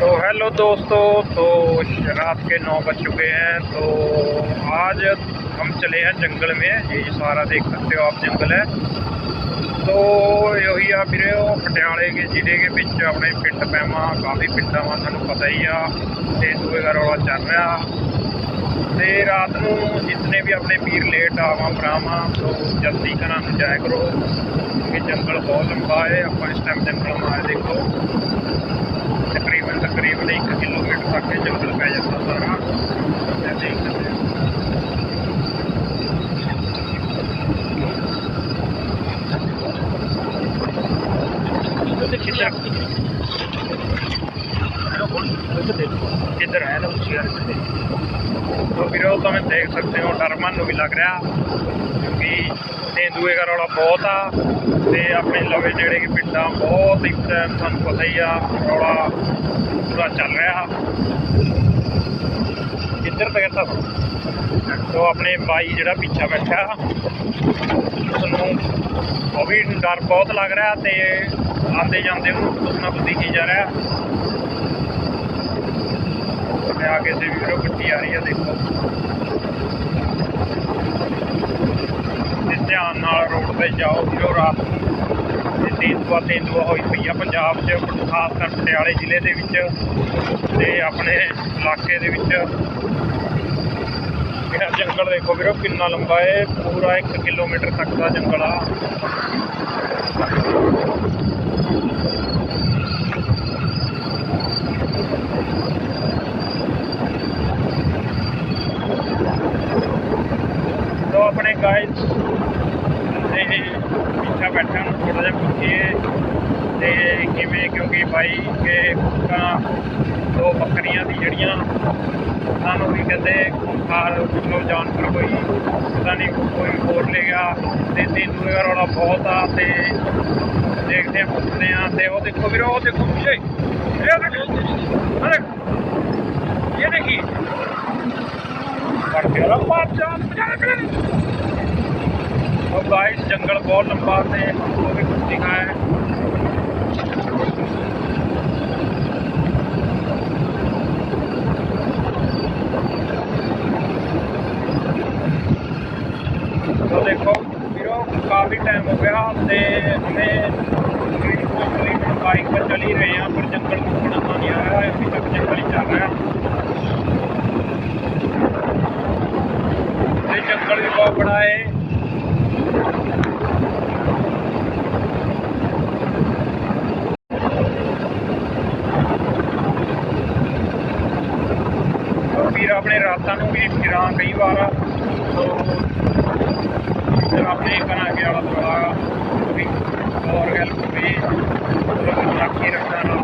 तो हेलो दोस्तों तो रात के नौ बज चुके हैं तो आज हम चले हैं जंगल में ये सारा देख सकते हो आप जंगल है तो यही ਆ ਵੀਰੇ ਉਹ ਪਟਿਆਲੇ ਦੇ ਜ਼ਿਲ੍ਹੇ ਦੇ ਵਿੱਚ ਆਪਣੇ ਪਿੰਡ ਪੈਮਾ ਕਾਫੀ ਪਿੰਡਾਂ ਵਾ ਤੁਹਾਨੂੰ ਪਤਾ ਹੀ ਆ ਤੇ ਦੂਏ ਦਾ ਰੌਲਾ ਚੱਲ ਰਿਹਾ ਤੇ ਰਾਤ ਨੂੰ ਜਿੰਨੇ ਵੀ ਆਪਣੇ ਵੀਰ ਲੇਟ ਆਵਾਂ ਭਰਾਵਾਂ ਤੋਂ ਜਲਦੀ ਘਰਾਂ ਨੂੰ ਜਾਇਆ ਕਰੋ ਕਿ ਜੰਗਲ ਬਹੁਤ ਲੰਬਾ ਹੈ ਆਪਾਂ ਇਸ ਟਾਈਮ ਜੰਗਲ ਮਾ ਆਏ ਦੇਖੋ ਤਕਰੀਬਨ ਤਕਰੀਬਨ 1 ਕਿਲੋਮੀਟਰ ਤੱਕ ਇਹ ਜੰਗਲ ਪੈ ਜਾਂਦਾ ਸਾਰਾ। ਇਹ ਦੇਖ ਸਕਦੇ ਹੋ ਉਹਦੇ ਕਿੱਧਰ इधर है ना होशियार से तो फिर वो ਦੇਖ ਸਕਦੇ सकते हो डर ਵੀ ਲੱਗ ਰਿਹਾ, ਕਿਉਂਕਿ क्योंकि ਤੇਂਦੂਏ ਦਾ ਰੌਲਾ ਬਹੁਤ ਆ ਤੇ ਆਪਣੇ ਲਵੇ ਜਿਹੜੇ ਕਿ ਪਿੰਡਾਂ ਬਹੁਤ ਇਸ ਟਾਈਮ ਤੁਹਾਨੂੰ ਪਤਾ ਹੀ ਆ, ਰੌਲਾ ਪੂਰਾ ਚੱਲ ਰਿਹਾ। ਇੱਧਰ ਤੱਕ ਤਾਂ? ਤੋਂ ਆਪਣੇ ਬਾਈ ਜਿਹੜਾ ਪਿੱਛਾ ਬੈਠਾ ਤੁਹਾਨੂੰ ਉਹ ਵੀ ਡਰ ਬਹੁਤ ਲੱਗ ਰਿਹਾ ਤੇ ਆਂਦੇ ਜਾਂਦੇ ਉਹਨੂੰ ਕੁਝ ਨਾ ਕੁਝ ਜਾ ਰਿਹਾ। ਤੇ ਸੇ ਵੀਰੋ ਗੱਡੀ ਆ ਰਹੀ ਹੈ ਦੇਖੋ। ਤੇ ਧਿਆਨ ਨਾਲ ਰੋਡ ਤੇ ਜਾਓ ਵੀਰੋ, ਰਾਤ ਨੂੰ। ਤੇਂਦੂਆ ਤੇਂਦੂਆ ਹੋਈ ਪਈ ਆ ਪੰਜਾਬ 'ਚ ਖਾਸ ਕਰ ਪਟਿਆਲੇ ਜ਼ਿਲ੍ਹੇ ਦੇ ਵਿੱਚ ਤੇ ਆਪਣੇ ਇਲਾਕੇ ਦੇ ਵਿੱਚ। ਇਹ ਜੰਗਲ ਦੇਖੋ ਵੀਰੋ, ਕਿੰਨਾ ਲੰਬਾ ਹੈ ਪੂਰਾ 1 ਕਿਲੋਮੀਟਰ ਤੱਕ ਦਾ ਜੰਗਲ ਆ ਤੋ ਆਪਣੇ ਗਾਇਸ ਤੇ ਪਿੱਛਾ ਨੂੰ ਥੋੜਾ ਜਿਹਾ ਪੁੱਛੀਏ ਤੇ ਕਿਵੇਂ? ਕਿਉਂਕਿ ਬਾਈ ਕੇ ਤਾਂ ਦੋ ਬੱਕਰੀਆਂ ਦੀ ਜਿਹੜੀਆਂ ਸਾਨੂੰ ਵੀ ਕਹਿੰਦੇ ਖਾਰ ਮਤਲਬ ਜਾਨਵਰ ਕੋਈ ਪਤਾ ਨਹੀਂ ਕੋਈ ਹੋਰ ਲੈ ਗਿਆ ਤੇ ਤੈਨੂੰ ਇਹ ਰੌਲਾ ਬਹੁਤ ਆ ਤੇ ਦੇਖਦੇ ਆ ਪੁੱਛਦੇ ਆ ਤੇ ਉਹ ਦੇਖੋ ਵੀਰੋ, ਉਹ ਦੇਖੋ ਪਿੱਛੇ। ਇਹ ਦੇਖੋ। ਅਰੇ, ਇਹ ਦੇਖੀ। ਪਰ ਕਿਹੜਾ ਪਾਚਾ और गाइस जंगल बहुत लंबा से वो भी कुछ दिखा है। तो देखो फिरो काफ़ी टाइम हो गया ਤੇ हमें बाइक पर चल ही रहे हैं पर जंगल को नहीं आ रहा है अभी तक जंगल ही चल रहा है। जंगल भी बहुत बड़ा है। ਰਾਤਾਂ ਨੂੰ ਵੀ ਫਿਰਾਂ ਕਈ ਵਾਰ ਸੋ ਫਿਰ ਆਪਣੇ ਕਰਾਂ ਕੇ ਵਾਲਾ ਦੁਆਰਾ ਵੀ ਹੋਰ ਹੈਲਪ ਵੀ ਰੱਖੀ ਰੱਖਣਾ ਨਾਲ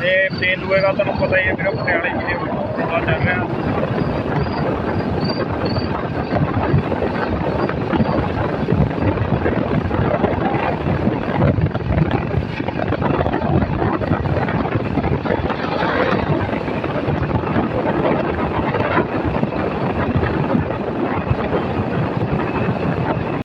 ਤੇ ਪੇਂਡੂਏ ਦਾ ਤੁਹਾਨੂੰ ਪਤਾ ਹੀ ਹੈ ਫਿਰ ਪਟਿਆਲੇ ਜ਼ਿਲ੍ਹੇ ਵਿੱਚ ਚੱਲ ਰਿਹਾ